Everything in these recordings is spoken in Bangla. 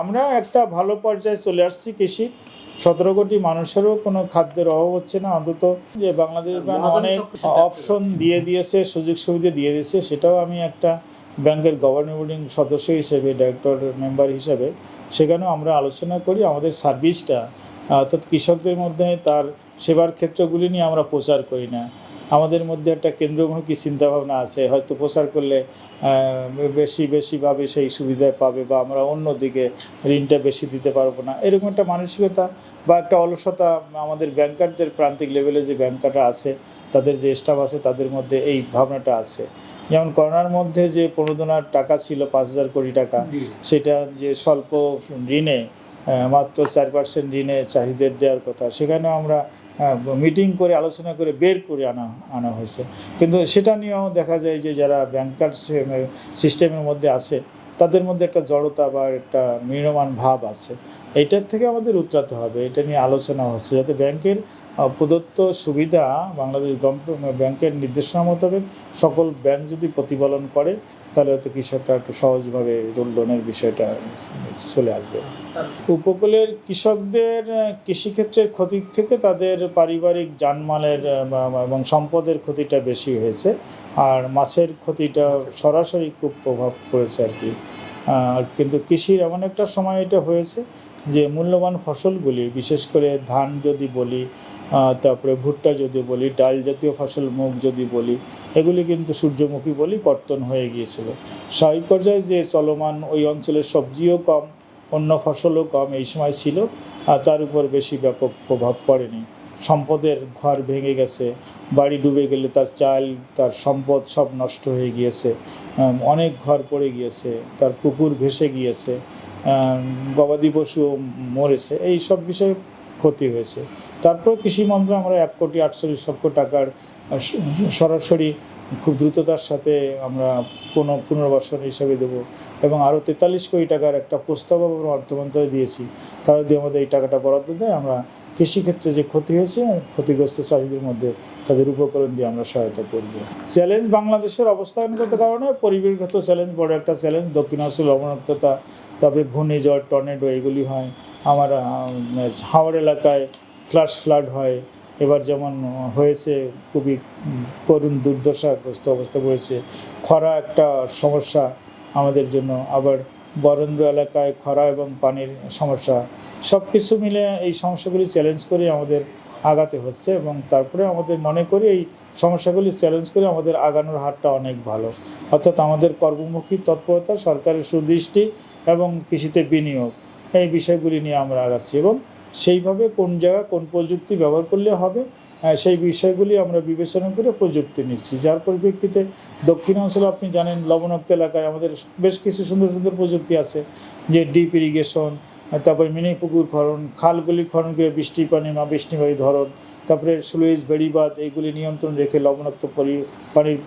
আমরা একটা ভালো পর্যায়ে চলে আসছি কৃষি। সতেরো কোটি মানুষেরও কোনো খাদ্যের অভাব হচ্ছে না। অন্তত যে বাংলাদেশ ব্যাংক অনেক অপশন দিয়ে দিয়েছে সুযোগ সুবিধা দিয়ে দিয়েছে। সেটাও আমি একটা ব্যাংকের গভর্নিং বোর্ডিং সদস্য হিসেবে ডাইরেক্টর মেম্বার হিসেবে সেখানেও আমরা আলোচনা করি। আমাদের সার্ভিসটা অর্থাৎ কৃষকদের মধ্যে তার সেবার ক্ষেত্রগুলি নিয়ে আমরা প্রচার করি না। আমাদের মধ্যে একটা কেন্দ্রমুখী চিন্তাভাবনা আছে? হয়তো প্রচার করলে বেশি বেশিভাবে সেই সুবিধা পাবে বা আমরা অন্যদিকে ঋণটা বেশি দিতে পারব না। এরকম একটা মানসিকতা বা একটা অলসতা আমাদের ব্যাংকারদের প্রান্তিক লেভেলে যে ব্যাংকাররা আছে তাদের যে স্টাফ আছে তাদের মধ্যে এই ভাবনাটা আছে। যেমন করোনার মধ্যে যে প্রণোদনার টাকা ছিল পাঁচ হাজার কোটি টাকা সেটা যে স্বল্প ঋণে মাত্র চার পার্সেন্ট ঋণে চাহিদার দেওয়ার কথা সেখানেও আমরা মিটিং করে, আলোচনা করে বের করে আনা আনা হয়েছে। কিন্তু সেটা নিয়েও দেখা যায় যে যারা ব্যাংকার সিস্টেমের মধ্যে আছে, তাদের মধ্যে একটা জড়তা বা একটা মৃণমান ভাব আছে। এইটার থেকে আমাদের উতরাতে হবে। এটা নিয়ে আলোচনা হচ্ছে। যাতে ব্যাংকের প্রদত্ত সুবিধা বাংলাদেশ ব্যাংকের নির্দেশনা মোতাবেক সকল ব্যাংক যদি প্রতিপালন করে, তাহলে হয়তো কৃষকরা একটু সহজভাবে লোনের বিষয়টা চলে আসবে। উপকূলের কৃষকদের কৃষিক্ষেত্রের ক্ষতি থেকে তাদের পারিবারিক বা- এবং সম্পদের ক্ষতিটা বেশি হয়েছে। আর মাছের ক্ষতিটা সরাসরি খুব প্রভাব পড়েছে আর কি। কিন্তু কৃষির এমন একটা সময় এটা হয়েছে যে মূল্যবান ফসলগুলি, বিশেষ করে ধান যদি বলি তারপরে ভুট্টা যদি বলি, ডাল জাতীয় ফসল, মুগ যদি বলি, এগুলি কিন্তু সূর্যমুখী বলি কর্তন হয়ে গিয়েছিল। স্বাভাবিক পর্যায়ে যে চলমান ওই অঞ্চলের সবজিও কম, অন্য ফসলও কম এই সময় ছিল, আর তার উপর বেশি ব্যাপক প্রভাব পড়েনি। সম্পদের ঘর ভেঙে গেছে, বাড়ি ডুবে গেলে তার চাল, তার সম্পদ সব নষ্ট হয়ে গিয়েছে অনেক ঘর পড়ে গিয়েছে, তার পুকুর ভেসে গিয়েছে গবাদি পশু মরেছে, এই সব বিষয়ে ক্ষতি হয়েছে। তারপর কৃষি মন্ত্র আমরা এক কোটি আটচল্লিশ লক্ষ টাকার সরাসরি খুব দ্রুততার সাথে আমরা পুনঃ পুনর্বাসন হিসাবে দেবো। এবং আরও তেতাল্লিশ কোটি টাকার একটা প্রস্তাব আমরা অর্থ মন্ত্রণালয়ে দিয়েছি। তারা যদি আমাদের এই টাকাটা বরাদ্দ দেয়, আমরা কৃষিক্ষেত্রে যে ক্ষতি হয়েছে, ক্ষতিগ্রস্ত চাষিদের মধ্যে তাদের উপকরণ দিয়ে আমরা সহায়তা করব। চ্যালেঞ্জ বাংলাদেশের অবস্থানগত কারণে পরিবেশগত চ্যালেঞ্জ, বড় একটা চ্যালেঞ্জ, দক্ষিণাঞ্চল লবণাক্ততা তারপরে ঘূর্ণিঝড়, টর্নেডো, এগুলি হয়। আমার হাওড় এলাকায় ফ্লাশ ফ্লাড হয়। এবার যেমন হয়েছে খুবই করুণ দুর্দশাগ্রস্ত অবস্থা পড়েছে খরা একটা সমস্যা আমাদের জন্য। আবার বরেন্দ্র এলাকায় খরা এবং পানির সমস্যা। সব কিছু মিলে এই সমস্যাগুলি চ্যালেঞ্জ করে আমাদের আগাতে হচ্ছে এবং তারপরে আমাদের মনে করি এই সমস্যাগুলি চ্যালেঞ্জ করে আমাদের আগানোর হারটা অনেক ভালো। অর্থাৎ আমাদের কর্মমুখী তৎপরতা, সরকারের সুদৃষ্টি এবং কৃষিতে বিনিয়োগ। এই বিষয়গুলি নিয়ে আমরা আগাচ্ছি এবং সেইভাবে কোন জায়গা কোন প্রযুক্তি ব্যবহার করলে হবে সেই বিষয়গুলি আমরা বিবেচনা করে প্রযুক্তি নিচ্ছি। যার পরিপ্রেক্ষিতে দক্ষিণাঞ্চলে আপনি জানেন, লবণাক্ত এলাকায় আমাদের বেশ কিছু সুন্দর সুন্দর প্রযুক্তি আছে, যে ডিপ ইরিগেশন, তারপরে মিনি পুকুর খনন, খালগুলি খনন করে বৃষ্টি পানি বা বৃষ্টি পানি ধরন, তারপরে স্লুইজ বেড়িবাঁধ এইগুলি নিয়ন্ত্রণ রেখে লবণাক্ত পানির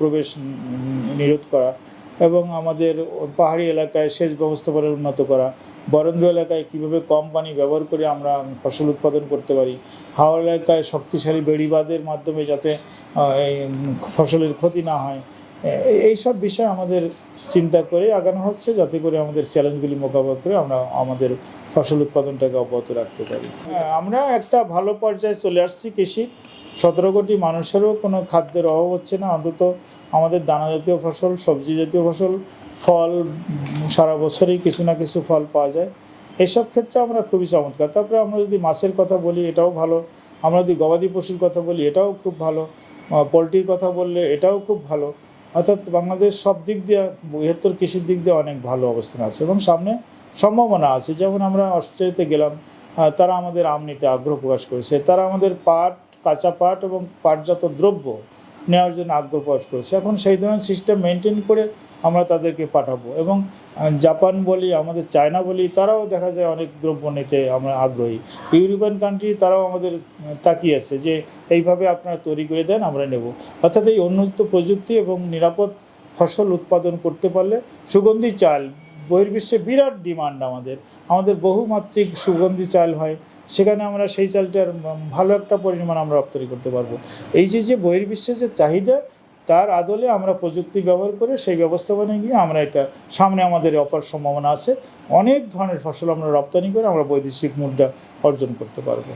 প্রবেশ নিরোধ করা এবং আমাদের পাহাড়ি এলাকায় সেচ ব্যবস্থাপনা উন্নত করা। বরেন্দ্র এলাকায় কীভাবে কম পানি ব্যবহার করে আমরা ফসল উৎপাদন করতে পারি? হাওড় এলাকায় শক্তিশালী বেড়িবাঁধের মাধ্যমে যাতে ফসলের ক্ষতি না হয়। এ- এই সব বিষয় আমাদের চিন্তা করে আগানো হচ্ছে যাতে করে আমাদের চ্যালেঞ্জগুলি মোকাবিলা করে আমরা আমাদের ফসল উৎপাদনটাকে অব্যাহত রাখতে পারি। আমরা একটা ভালো পর্যায়ে চলে আসছি কৃষি। সতেরো কোটি মানুষেরও কোনো খাদ্যের অভাব হচ্ছে না। অন্তত আমাদের দানা জাতীয় ফসল, সবজি জাতীয় ফসল, ফল, সারা বছরই কিছু না কিছু ফল পাওয়া যায়। এসব ক্ষেত্রে আমরা খুবই চমৎকার। তারপরে আমরা যদি মাছের কথা বলি, এটাও ভালো। আমরা যদি গবাদি পশুর কথা বলি, এটাও খুব ভালো। পোলট্রির কথা বললে, এটাও খুব ভালো। অর্থাৎ বাংলাদেশ সব দিক দিয়ে, বৃহত্তর কৃষির দিক দিয়ে অনেক ভালো অবস্থান আছে এবং সামনে সম্ভাবনা আছে। যেমন আমরা অস্ট্রেলিয়াতে গেলাম তারা আমাদের আম নিতে আগ্রহ প্রকাশ করেছে। তারা আমাদের পাট, কাঁচা পাট এবং পাটজাত দ্রব্য নেওয়ার জন্য আগ্রহ প্রকাশ করেছে। এখন সেই ধরনের সিস্টেম মেনটেন করে আমরা তাদেরকে পাঠাবো এবং জাপান বলি, আমাদের চায়না বলি, তারাও দেখা যায় অনেক দ্রব্য নিতে আমরা আগ্রহী। ইউরোপিয়ান কান্ট্রি তারাও আমাদের তাকিয়ে আছে যে এইভাবে আপনারা তৈরি করে দেন, আমরা নেব। অর্থাৎ এই উন্নত প্রযুক্তি এবং নিরাপদ ফসল উৎপাদন করতে পারলে সুগন্ধি চাল বহির্বিশ্বে বিরাট ডিমান্ড আমাদের। আমাদের বহুমাত্রিক সুগন্ধি চাল হয়, সেখানে আমরা সেই চালটার ভালো একটা পরিমাণ আমরা রপ্তানি করতে পারব। এই যে যে বহির্বিশ্বে যে চাহিদা, তার আদলে আমরা প্রযুক্তি ব্যবহার করে সেই ব্যবস্থাপনায় গিয়ে আমরা এটা সামনে আমাদের অপার সম্ভাবনা আছে। অনেক ধরনের ফসল আমরা রপ্তানি করে আমরা বৈদেশিক মুদ্রা অর্জন করতে পারব।